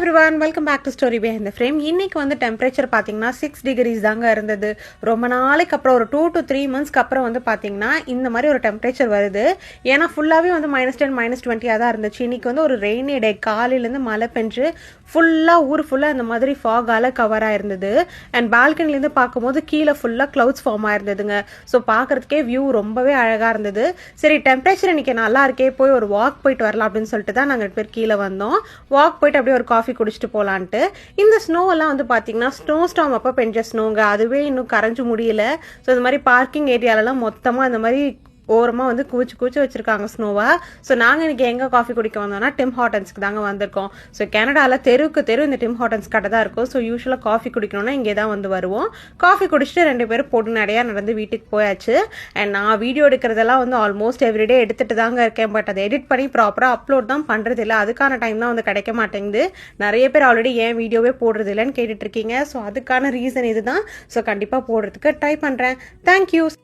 Everyone welcome back to story bay இந்த frame இன்னைக்கு வந்து டெம்பரேச்சர் பார்த்தீங்கன்னா சிக்ஸ் டிகிரிஸ் தாங்க இருந்தது. ரொம்ப நாளைக்கு அப்புறம் ஒரு டூ டு த்ரீ மந்த்ஸ்க்கு அப்புறம் வந்து பார்த்தீங்கன்னா இந்த மாதிரி ஒரு டெம்பரேச்சர் வருது. ஏன்னா ஃபுல்லாகவே வந்து மைனஸ் டென் மைனஸ் டுவெண்ட்டியாக தான் இருந்துச்சு. இன்னைக்கு வந்து ஒரு ரெய்னி டே காலையிலேருந்து மழை பெஞ்சு ஃபுல்லாக ஊர் ஃபுல்லாக இந்த மாதிரி ஃபாகால கவர் ஆயிருந்தது. அண்ட் பால்கனிலேருந்து பார்க்கும்போது கீழே ஃபுல்லாக க்ளவுட்ஸ் ஃபார்ம் ஆயிருந்ததுங்க. ஸோ பார்க்கறதுக்கே வியூ ரொம்பவே அழகாக இருந்தது. சரி டெம்பரேச்சர் இன்னைக்கு நல்லா இருக்கே போய் ஒரு வாக் போயிட்டு வரலாம் அப்படின்னு சொல்லிட்டு தான் நாங்கள் பேர் கீழே வந்தோம். வாக் போயிட்டு அப்படியே ஒரு காஃபி குடிச்சிட்டு போகலான்ட்டு இந்த ஸ்னோ எல்லாம் வந்து பார்த்தீங்கன்னா ஸ்னோ ஸ்டாம் அப்போ பெஞ்ச ஸ்னோங்க அதுவே இன்னும் கரைஞ்சு முடியல. ஸோ இந்த மாதிரி பார்க்கிங் ஏரியாலலாம் மொத்தமாக இந்த மாதிரி ஓரமாக வந்து குவிச்சு குவிச்சு வச்சுருக்காங்க ஸ்னோவாக ஸோ நாங்கள் இன்னைக்கு எங்கே காஃபி குடிக்க வந்தோம்னா டிம் ஹாட்டன்ஸ்க்கு தாங்க வந்திருக்கோம். ஸோ கனடாவில் தெருவுக்கு தெரு இந்த டிம் ஹாட்டன்ஸ் கடை தான் இருக்கும். ஸோ யூஸ்வலாக காஃபி குடிக்கணும்னா இங்கே தான் வந்து வருவோம். காஃபி குடிச்சிட்டு ரெண்டு பேரும் போட்டு நிறையா நடந்து வீட்டுக்கு போயாச்சு. அண்ட் நான் வீடியோ எடுக்கிறதெல்லாம் வந்து ஆல்மோஸ்ட் எவ்ரிடே எடுத்துட்டு தாங்க இருக்கேன். பட் அதை எடிட் பண்ணி ப்ராப்பராக அப்லோட் தான் பண்ணுறது இல்லை அதுக்கான டைம் தான் வந்து கிடைக்க மாட்டேங்குது. நிறைய பேர் ஆல்ரெடி ஏன் வீடியோவே போடுறது இல்லைன்னு இருக்கீங்க. ஸோ அதுக்கான ரீசன் இதுதான். ஸோ கண்டிப்பாக போடுறதுக்கு ட்ரை பண்ணுறேன் தேங்க்யூ